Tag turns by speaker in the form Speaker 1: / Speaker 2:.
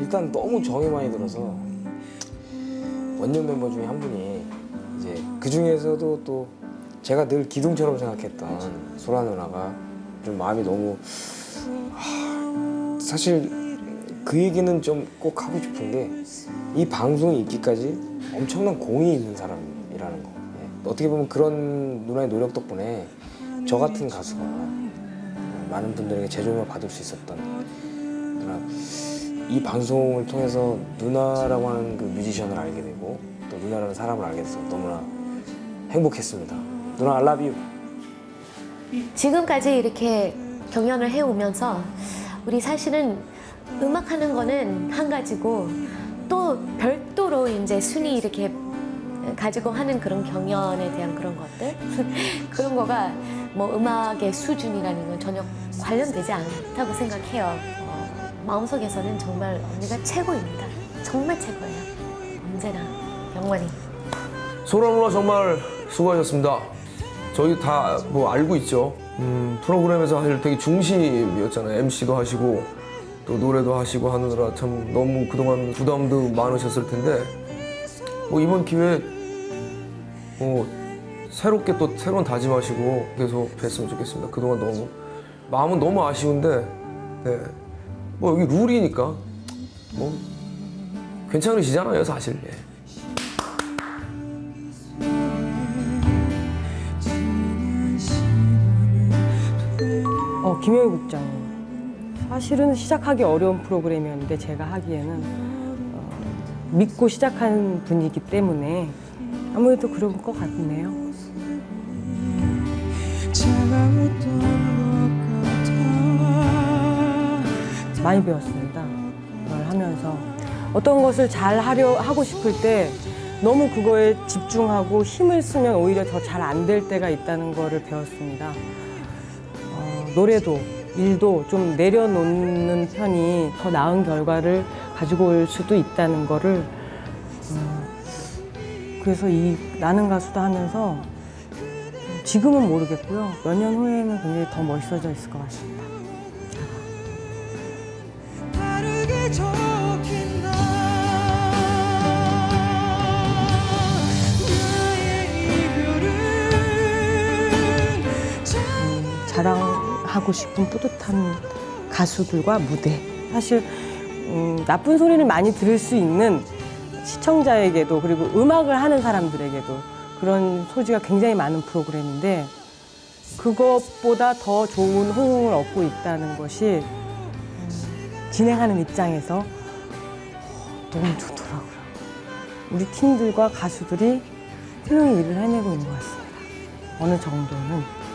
Speaker 1: 일단 너무 정이 많이 들어서 원년 멤버 중에 한 분이 이제 그 중에서도 또 제가 늘 기둥처럼 생각했던 소라 누나가 좀 마음이 너무 하, 사실 그 얘기는 좀 꼭 하고 싶은 게 이 방송이 있기까지 엄청난 공이 있는 사람이라는 거. 예. 어떻게 보면 그런 누나의 노력 덕분에 저 같은 가수가 많은 분들에게 재조명을 받을 수 있었던 누나 이 방송을 통해서 누나라고 하는 그 뮤지션을 알게 되고 또 누나라는 사람을 알게 돼서 너무나 행복했습니다. 누나 you.
Speaker 2: 지금까지 이렇게 경연을 해오면서 우리 사실은 음악하는 거는 한 가지고 또 별도로 이제 순위 이렇게 가지고 하는 그런 경연에 대한 그런 것들 그런 거가 뭐 음악의 수준이라는 건 전혀 관련되지 않다고 생각해요. 어, 마음속에서는 정말 언니가 최고입니다. 정말 최고예요. 언제나 영원히.
Speaker 3: 소라 누나 정말 수고하셨습니다. 저희 다 뭐 알고 있죠. 음, 프로그램에서 사실 되게 중심이었잖아요. MC도 하시고 또 노래도 하시고 하느라 참 너무 그동안 부담도 많으셨을 텐데 뭐 이번 기회에 뭐 새롭게 또 새로운 다짐하시고 계속 뵀으면 좋겠습니다. 그동안 너무 마음은 너무 아쉬운데 네. 뭐 여기 룰이니까 뭐 괜찮으시잖아요 사실. 예.
Speaker 4: 어, 김효희 국장님. 사실은 시작하기 어려운 프로그램이었는데 제가 하기에는 어, 믿고 시작한 분이기 때문에 아무래도 그런 것 같네요. 많이 배웠습니다. 그걸 하면서 어떤 것을 잘 하려 하고 싶을 때 너무 그거에 집중하고 힘을 쓰면 오히려 더 잘 안 될 때가 있다는 거를 배웠습니다. 어, 노래도 일도 좀 내려놓는 편이 더 나은 결과를 가지고 올 수도 있다는 거를 어, 그래서 이 나는 가수다 하면서 지금은 모르겠고요. 몇 년 후에는 굉장히 더 멋있어져 있을 것 같습니다. 음, 자랑하고 싶은 뿌듯한 가수들과 무대. 사실 음, 나쁜 소리를 많이 들을 수 있는 시청자에게도 그리고 음악을 하는 사람들에게도 그런 소지가 굉장히 많은 프로그램인데 그것보다 더 좋은 호응을 얻고 있다는 것이 진행하는 입장에서 너무 좋더라고요. 우리 팀들과 가수들이 훌륭히 일을 해내고 있는 것 같습니다. 어느 정도는.